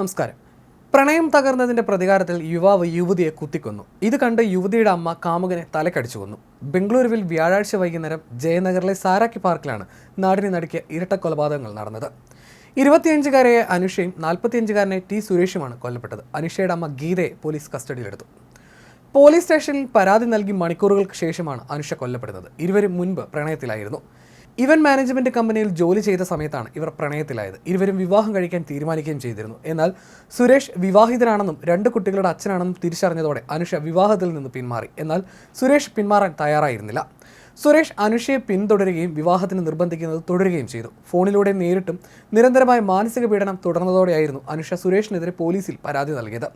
നമസ്കാരം. പ്രണയം തകർന്നതിന്റെ പ്രതികാരത്തിൽ യുവാവ് യുവതിയെ കുത്തിക്കൊന്നു. ഇത് കണ്ട് യുവതിയുടെ അമ്മ കാമുകനെ തലക്കടിച്ചു കൊന്നു. ബംഗളൂരുവിൽ വ്യാഴാഴ്ച വൈകുന്നേരം ജയനഗറിലെ സാരാക്കി പാർക്കിലാണ് നാടിനെ നടുക്കിയ ഇരട്ട കൊലപാതകങ്ങൾ നടന്നത്. ഇരുപത്തിയഞ്ചുകാരിയെ അനുഷയും നാൽപ്പത്തിയഞ്ചുകാരനെ ടി സുരേഷുമാണ് കൊല്ലപ്പെട്ടത്. അനുഷയുടെ അമ്മ ഗീതയെ പോലീസ് കസ്റ്റഡിയിലെടുത്തു. പോലീസ് സ്റ്റേഷനിൽ പരാതി നൽകി മണിക്കൂറുകൾക്ക് ശേഷമാണ് അനുഷ കൊല്ലപ്പെടുന്നത്. ഇരുവരും മുൻപ് പ്രണയത്തിലായിരുന്നു. ഇവന്റ് മാനേജ്മെന്റ് കമ്പനിയിൽ ജോലി ചെയ്ത സമയത്താണ് ഇവർ പ്രണയത്തിലായത്. ഇരുവരും വിവാഹം കഴിക്കാൻ തീരുമാനിക്കുകയും ചെയ്തിരുന്നു. എന്നാൽ സുരേഷ് വിവാഹിതനാണെന്നും രണ്ട് കുട്ടികളുടെ അച്ഛനാണെന്നും തിരിച്ചറിഞ്ഞതോടെ അനുഷ വിവാഹത്തിൽ നിന്ന് പിന്മാറി. എന്നാൽ സുരേഷ് പിന്മാറാൻ തയ്യാറായിരുന്നില്ല. സുരേഷ് അനുഷയെ പിന്തുടരുകയും വിവാഹത്തിന് നിർബന്ധിക്കുന്നത് തുടരുകയും ചെയ്തു. ഫോണിലൂടെ നേരിട്ടും നിരന്തരമായ മാനസിക പീഡനം തുടർന്നതോടെയായിരുന്നു അനുഷ സുരേഷിനെതിരെ പോലീസിൽ പരാതി നൽകിയത്.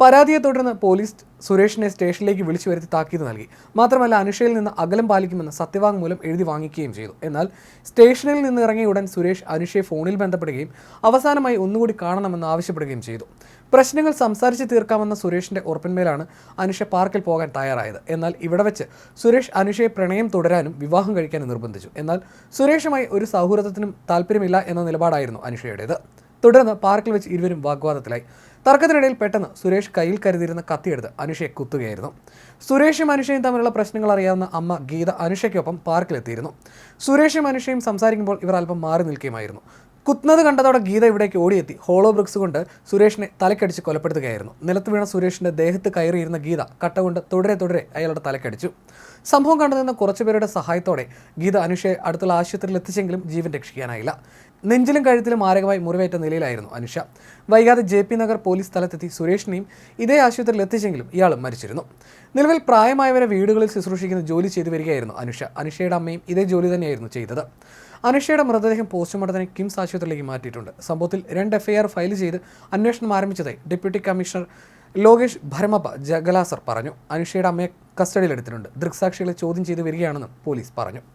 പരാതിയെ തുടർന്ന് പോലീസ് സുരേഷിനെ സ്റ്റേഷനിലേക്ക് വിളിച്ചു വരുത്തി താക്കീത് നൽകി. മാത്രമല്ല അനുഷയിൽ നിന്ന് അകലം പാലിക്കുമെന്ന് സത്യവാങ്മൂലം എഴുതി വാങ്ങിക്കുകയും ചെയ്തു. എന്നാൽ സ്റ്റേഷനിൽ നിന്ന് ഇറങ്ങിയ ഉടൻ സുരേഷ് അനുഷയെ ഫോണിൽ ബന്ധപ്പെടുകയും അവസാനമായി ഒന്നുകൂടി കാണണമെന്ന് ആവശ്യപ്പെടുകയും ചെയ്തു. പ്രശ്നങ്ങൾ സംസാരിച്ച് തീർക്കാമെന്ന സുരേഷിന്റെ ഉറപ്പിന്മേലാണ് അനുഷ പാർക്കിൽ പോകാൻ തയ്യാറായത്. എന്നാൽ ഇവിടെ വെച്ച് സുരേഷ് അനുഷയെ പ്രണയം തുടരാനും വിവാഹം കഴിക്കാനും നിർബന്ധിച്ചു. എന്നാൽ സുരേഷുമായി ഒരു സൗഹൃദത്തിനും താല്പര്യമില്ല എന്ന നിലപാടായിരുന്നു അനുഷയുടേത്. തുടർന്ന് പാർക്കിൽ വെച്ച് ഇരുവരും വാഗ്വാദത്തിലായി. തർക്കത്തിനിടയിൽ പെട്ടെന്ന് സുരേഷ് കയ്യിൽ കരുതിയിരുന്ന കത്തിയെടുത്ത് അനുഷയെ കുത്തുകയായിരുന്നു. സുരേഷും അനുഷയും തമ്മിലുള്ള പ്രശ്നങ്ങൾ അറിയാവുന്ന അമ്മ ഗീത അനുഷയ്ക്കൊപ്പം പാർക്കിലെത്തിയിരുന്നു. സുരേഷും അനുഷയും സംസാരിക്കുമ്പോൾ ഇവർ അല്പം മാറി നിൽക്കുകയുമായിരുന്നു. കുത്തുന്നത് കണ്ടതോടെ ഗീത ഇവിടേക്ക് ഓടിയെത്തി. ഹോളോ ബ്രിക്സ് കൊണ്ട് സുരേഷിനെ തലക്കടിച്ച് കൊലപ്പെടുത്തുകയായിരുന്നു. നിലത്ത് വീണ സുരേഷിന്റെ ദേഹത്ത് കയറിയിരുന്ന ഗീത കട്ട കൊണ്ട് തുടരെ തുടരെ അയാളുടെ തലക്കടിച്ചു. സംഭവം കണ്ടുനിന്ന കുറച്ചുപേരുടെ സഹായത്തോടെ ഗീത അനുഷയെ അടുത്തുള്ള ആശുപത്രിയിൽ എത്തിച്ചെങ്കിലും ജീവൻ രക്ഷിക്കാനായില്ല. നെഞ്ചിലും കഴുത്തിലും മാരകമായി മുറിവേറ്റ നിലയിലായിരുന്നു അനുഷ. വൈകാതെ ജെ പി നഗർ പോലീസ് സ്ഥലത്തെത്തി സുരേഷിനെയും ഇതേ ആശുപത്രിയിൽ എത്തിച്ചെങ്കിലും ഇയാളും മരിച്ചിരുന്നു. നിലവിൽ പ്രായമായവരെ വീടുകളിൽ ശുശ്രൂഷിക്കുന്ന ജോലി ചെയ്തു വരികയായിരുന്നു അനുഷ. അനുഷയുടെ അമ്മയും ഇതേ ജോലി തന്നെയായിരുന്നു ചെയ്തത്. അനുഷയുടെ മൃതദേഹം പോസ്റ്റ്മോർട്ടത്തിന് കിംസ് ആശുപത്രിയിലേക്ക് മാറ്റിയിട്ടുണ്ട്. സംഭവത്തിൽ രണ്ട് എഫ്ഐആർ ഫയൽ ചെയ്ത് അന്വേഷണം ആരംഭിച്ചതായി ഡെപ്യൂട്ടി കമ്മീഷണർ ലോകേഷ് ഭരമപ്പ ജഗലാസർ പറഞ്ഞു. അനുഷയുടെ അമ്മയെ കസ്റ്റഡിയിലെടുത്തിട്ടുണ്ട്. ദൃക്സാക്ഷികളെ ചോദ്യം ചെയ്തു വരികയാണെന്നും പോലീസ് പറഞ്ഞു.